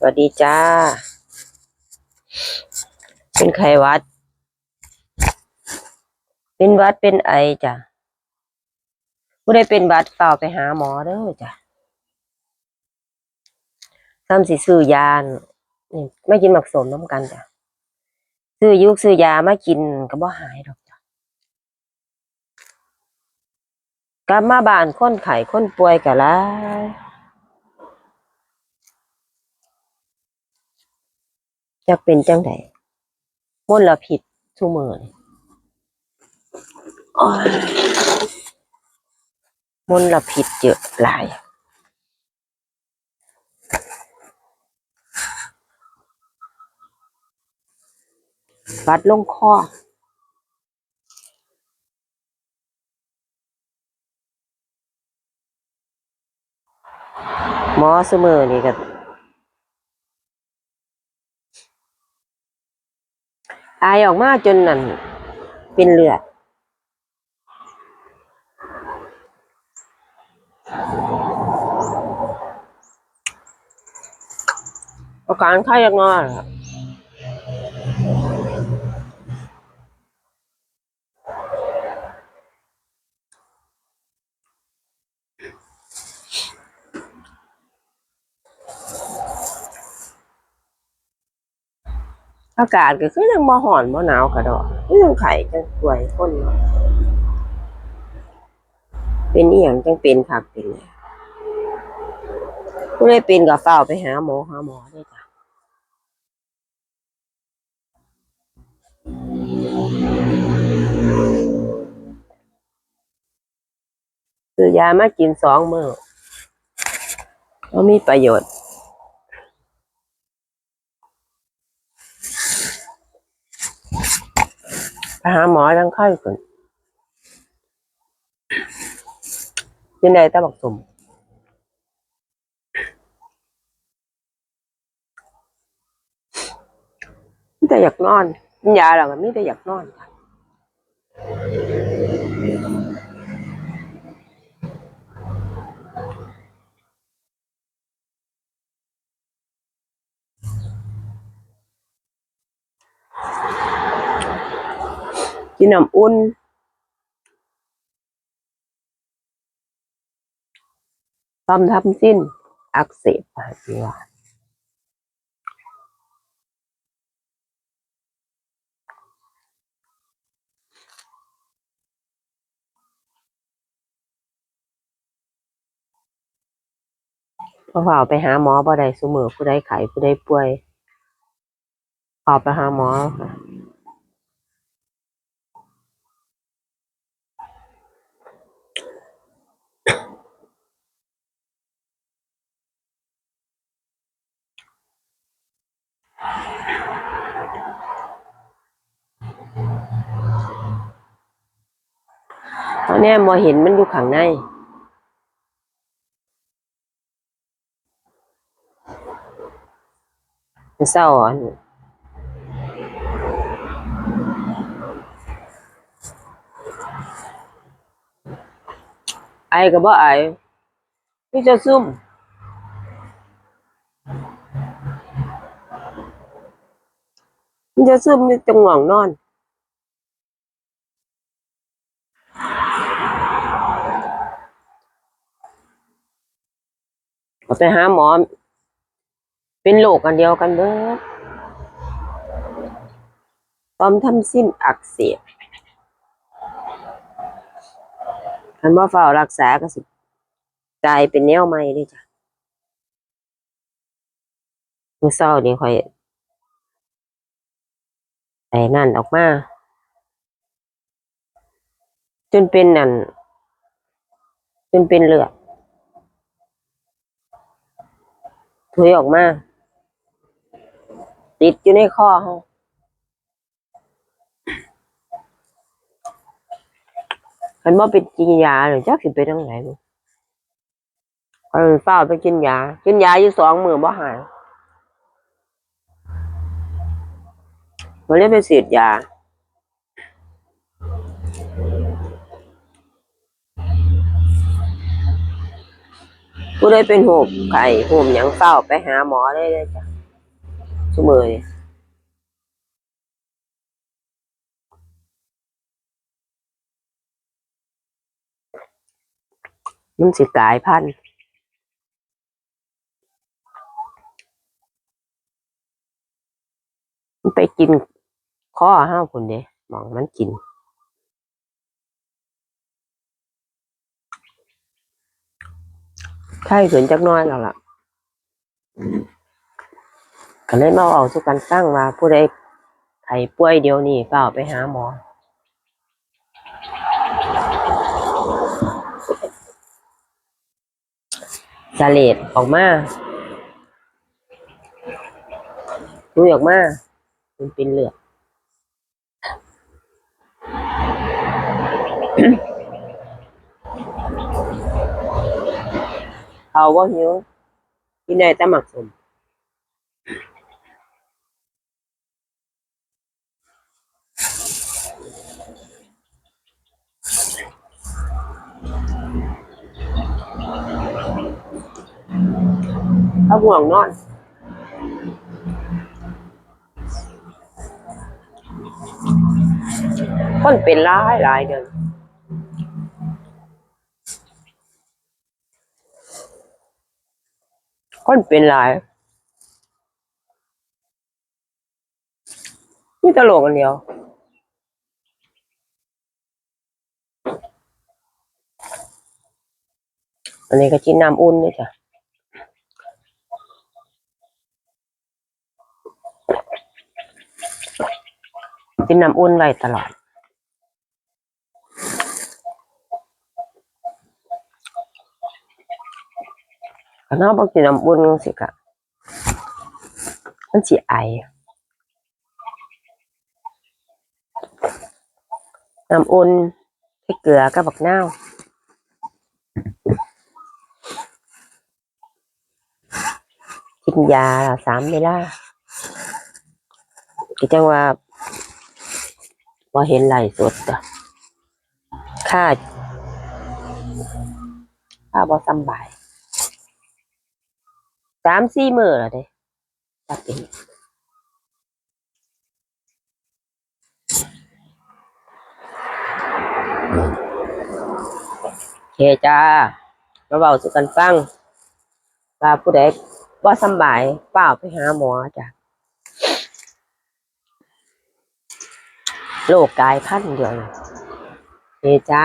สวัสดีจ้า เป็นไขวัด เป็นวัดเป็นไอจ้ะผู้ได้เป็นวัดเปล่าไปหาหมอเด้อจ้ะทำสิซื้อยานี่ไม่กินหมักสมน้ำกันจ้ะซื้อยุกซื้อยามากินก็บ่หายดอกจ้ะกลับมาบ้านคนไข้คนป่วยก็หลา จะเป็นจังไดมลพิษทุมือนี่โอ้ยมลพิษเยอะหลายวัดลงคอหมอเสมอนี่ก็ อายออกมาจนนั่นเป็นเลือด อาการไข้ยังงอนครับ อากาศก็คือยังบ่ห่อนบ่หนาวกระดอกคือยังไข่จังป่วยคนเนาะเป็นอีหยังจังเป็นคักเป็นแหน่ผู้ใดเป็นก็เฝ้าไปหาหมอหาหมอเด้จ้ะซื้อยามากินสองมื้อก็มีประโยชน์ ไป หาหมอทั้งไข้ก่อนยังไงตาบักสมมีแต่อยากนอนกินยาแล้วก็มีแต่อยากนอนค่ะ กินน้ำอุ่นต้อมทับสิ้น อักเสบอะที่ว่าพอเฝ้าไปหาหมอบ่ได้ซุมือผู้ใดไข้ผู้ใดป่วยเฝ้าไปหาหมอค่ะ ตอนนี้มอเห็นมันอยู่ข้างในเศร้าอะไอก็บ่ไอนี่จะซุ่มมันจะซึมมีจังหวะนอน ก็ไปหาหมอ เป็นโรคกันเดียวกันเด้อตอมทำสิ้นอักเสบคันว่าเฝ้ารักษาก็สิกลายเป็นแนวใหม่เลยจ้ะมือเช้านี่ค่อยไอ้นั่นออกมา จนเป็นนั่น จนเป็นเลือด ถุยออกมา ติดอยู่ในข้อเขาคันว่าเป็นกินยาหรือจักสิไปทางไหนบุเออเฝ้าไปกินยา กินยาอยู่สองมือบ่หายมาเรียกไปเสียดยา ผู้ใดเป็นหูบไข่หูมหยังเฝ้าไปหาหมอได้เลยจ้ะซุมือมันสิกลายพันธุ์มันไปกินข้อห้าคนเด้มองมันกิน ไข้ขึ้นจักน้อยแล้วล่ะก็เลยมาเอาสุกันตั้งว่าผู้ใดไข้ป่วยเดียวนี่ก็เอาไปหาหมอสาเลดออกมาลุยออกมามันเป็นเหลือก นได้แต่หมักสมถ้าห่วงนอนคนเป็นร้ายหลายเดือน คนเป็นหลายนี่ตลกกันเดียวอันนี้ก็กินน้ำอุ่นด้วยจ้ะกินน้ำอุ่นไว้ตลอด ก็น้าบอกกินน้ำอุ่นสิกะมันสิไอน้ำอุ่นให้เกลือกับบักนาวกินยาสามเวลาก็จังว่าพอเห็นไหลสดจ้ะค่าค่าบ่สบายามสี่มือแล้วเด้ตัดเองโอเคจ้ามาเบาสู่กันฟังว่าผู้ใดบ่าสบายเปล่าไปหาหมอจ้ะโรคกายพันธุ์เดียวเคจ้า